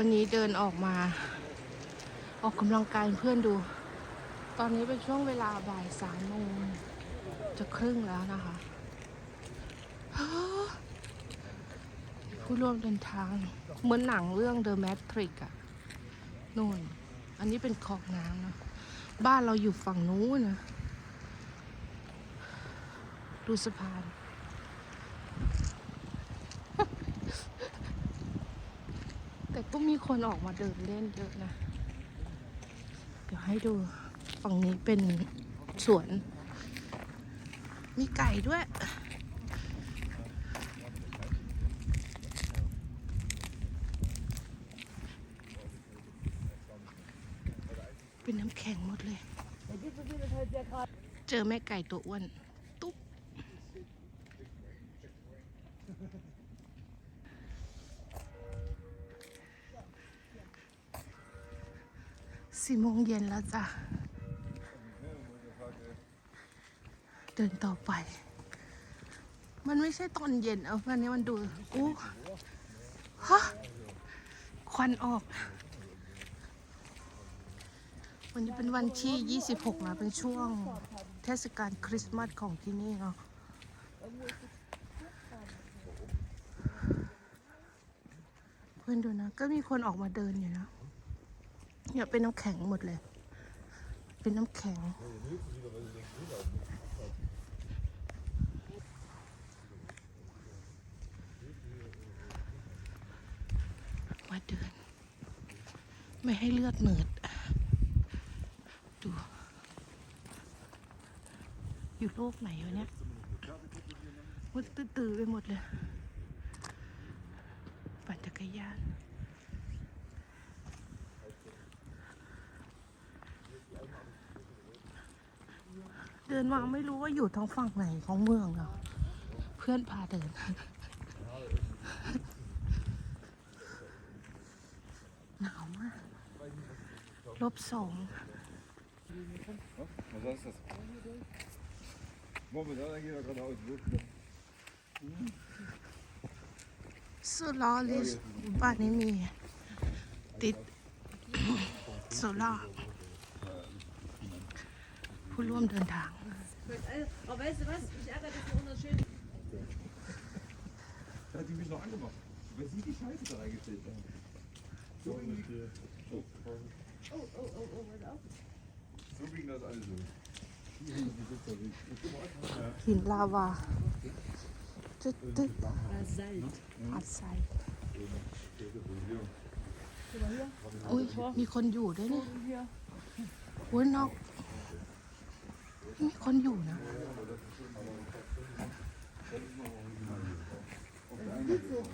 วันนี้เดินออกมา ออกกำลังกายเพื่อนดู ตอนนี้เป็นช่วงเวลาบ่ายสามโมงจะครึ่งแล้วนะคะผู้ร่วมเดินทาง เหมือนหนังเรื่อง The Matrix อะนู่น อันนี้เป็นคลองน้ำนะ บ้านเราอยู่ฝั่งนู้นนะ ดูสะพาน แต่ ก็มีคนออกมาเดินเล่นเยอะนะ เดี๋ยวให้ดู ฝั่งนี้เป็นสวน มีไก่ด้วย เป็นน้ำแข็งหมดเลย เจอแม่ไก่ตัวอ้วน สี่โมงเย็นแล้วจ้ะ เดินต่อไป มันไม่ใช่ตอนเย็น เอาวันนี้มันดูอู้ฮะควันออก วันนี้เป็นวันที่ 26 นะ เป็นช่วงเทศกาลคริสต์มาสของที่นี่เนาะเพื่อนดูนะ ก็มีคนออกมาเดินอยู่นะ เนี่ยเป็นน้ำแข็งหมดเลย เป็นน้ำแข็ง มาเดิน ไม่ให้เลือดเหนืดดูอยู่โลกไหนวะเนี่ยมันตื่นๆไปหมดเลย ปั่นจักรยาน เดินมาไม่รู้ว่าอยู่ทางฝั่งไหนของเมืองอะเพื่อนพาเดิน หนาวมาก ลบสอง Was heißt das? Momentan geht er gerade aus. โซลาริสบ้านนี้มี ติดโซล่าผู้ร่วมเดินทาง Aber weißt du was? Ich ärgere das nur wunderschön. Da hat die mich noch angemacht. Weil sie die Scheiße da reingestellt haben. So ging die... oh. Oh, oh, oh, oh, oh, pass auf. So ging das alles so. Die Lava. Asalt. Asalt. Ui, Mikro, ne? Wunderbar. มีคนอยู่นี่โอ้ยนอก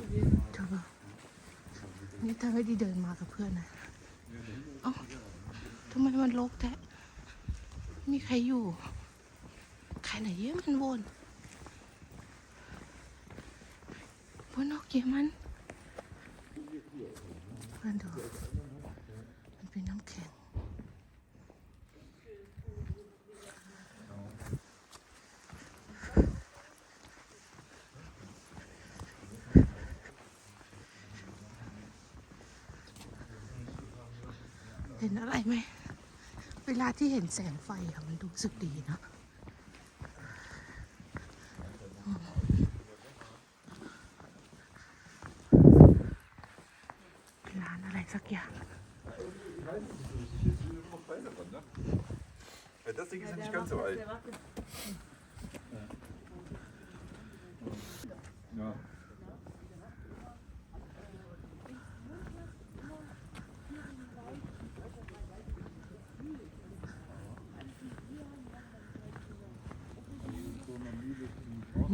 นี่เธอไม่ได้เดินมากับเพื่อนนะเอ้าทำไมมันรกแท้มีใครอยู่ ใครไหนเยอะมันวนวนออกเยอะมันเพื่อนดู มันเป็นน้ำแข็ง เห็นอะไรไหม เวลาที่เห็นแสงไฟอะมันรู้สึกดีนะร้านอะไรสักอย่าง das Ding ist ja nicht ganz so alt. Ja.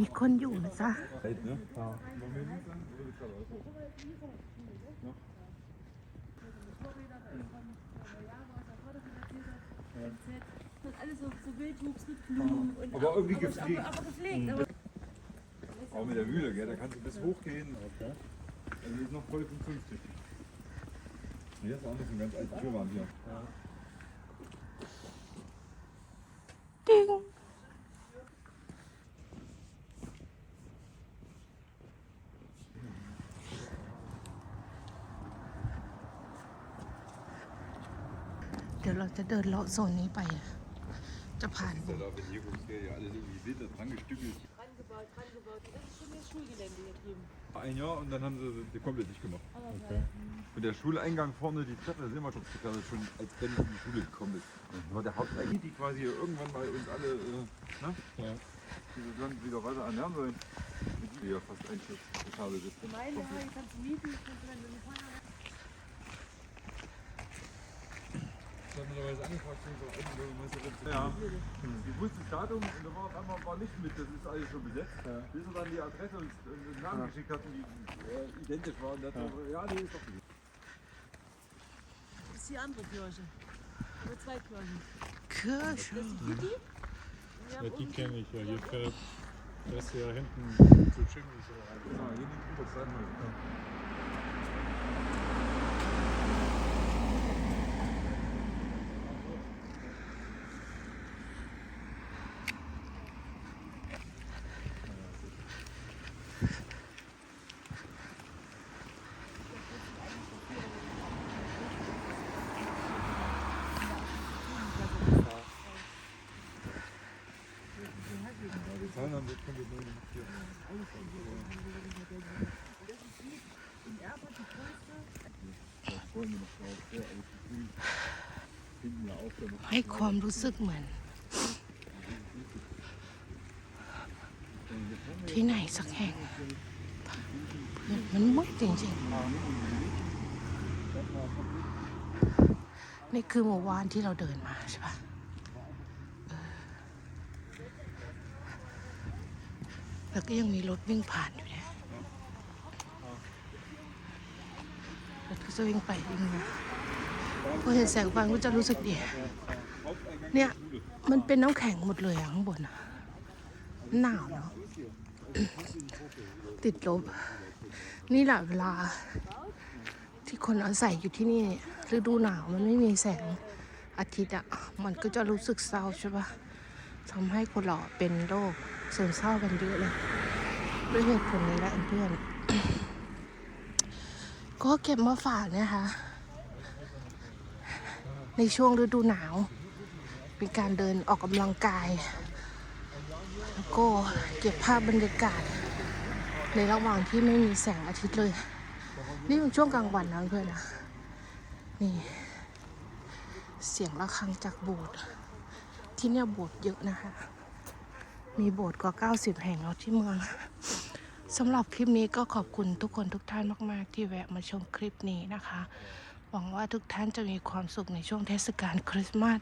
มีคนอยู่นะจ๊ะ Alt, ne? Ja. Das alles so, so Wildwuchs mit Blumen und Aber irgendwie gepflegt. aber, aber gepflegt. Aber Auch mit der Mühle, gell? Da kannst du bis hochgehen. Also die ist noch voll 55. Hier ist auch noch so ein ganz alter Türrahmen hier. ติ้ เดี๋ยวเราจะเดินเลาะโซนนี้ไปนะจะผ่าน ist ja da, wenn hier guckst, ja alles irgendwie wild dran gestückelt. Rangebaut, rangebaut. Das ist schon das Schulgelände hier drüben. Ein Jahr und dann haben sie die komplett nicht gemacht. Okay. Und der Schuleingang vorne, die Treppe, das ist immer schon gefährdet, schon als Ben in die Schule gekommen ist. Das war der Haupteingang, die quasi irgendwann mal uns alle, äh, ne? Ja. Dieses Land wieder weiter ernähren sollen. Mit die ja fast einschätzt, geschadet ist. Gemeinde, ja, die kannst du mieten, kannst du dann Ich habe mittlerweile angefragt, so zu Ja. Die wusste das Datum und da war auf einmal war nicht mit, das ist alles schon besetzt. Bis er dann die Adresse und und den Namen geschickt hat, die äh, identisch waren. Und hat er gesagt, ja, nee, ist doch nicht. Das ist die andere Kirche. Nur zwei Kirchen. Kirche. Das ist die Kitty. Und Ja, die kenne ich ja. Hier fährt das ja hinten zu Jimmy so rein. Ja, hier liegt über das ให้ความรู้สึกเหมือน ที่ไหนสักแห่งเพื่อนมันมืดจริงๆ นี่คือหมู่บ้านที่เราเดินมาใช่ปะเออ แล้วก็ยังมีรถวิ่งผ่านอยู่เนี่ยรถก็จะวิ่งไปวิ่งมาพอเห็นแสงไฟก็จะรู้สึกดีเนี่ยมันเป็นน้ำแข็งหมดเลยอะข้างบนอะหนาวเนาะติดลบ นี่แหละเวลา ที่คนอาศัยอยู่ที่นี่ฤดูหนาวมันไม่มีแสงอาทิตย์อะมันก็จะรู้สึกเศร้าใช่ปะทำให้คนเราเป็นโรค ซึมเศร้ากันเยอะเลยด้วยเหตุผลนี้แหละเพื่อนก็เก็บมาฝากนะคะ ในช่วงฤดูหนาวเป็นการเดินออกกำลังกาย แล้วก็เก็บภาพบรรยากาศ ในระหว่างที่ไม่มีแสงอาทิตย์เลย นี่เป็นช่วงกลางวันนะเพื่อนนะนี่ เสียงะระฆังจากโบสถ์ที่เนี่ยโบสถ์เยอะนะคะ มีโบสถ์กว่า 90 แห่งแล้วที่เมืองสำหรับคลิปนี้ก็ขอบคุณทุกคนทุกท่านมาก ๆ ที่แวะมาชมคลิปนี้นะคะ หวังว่าทุกท่านจะมีความสุขในช่วงเทศกาลคริสต์มาส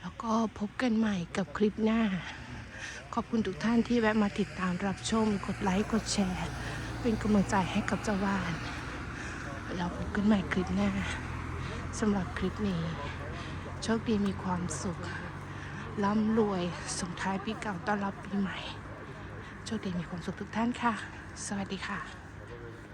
แล้วก็พบกันใหม่กับคลิปหน้า ขอบคุณทุกท่านที่แวะมาติดตามรับชม กดไลค์กดแชร์ เป็นกำลังใจให้กับเจ้าบ้านเราพบกันใหม่คลิปหน้าสำหรับคลิปนี้ โชคดีมีความสุข ร่ำรวยส่งท้ายปีเก่าต้อนรับปีใหม่โชคดีมีความสุขทุกท่านค่ะ สวัสดีค่ะ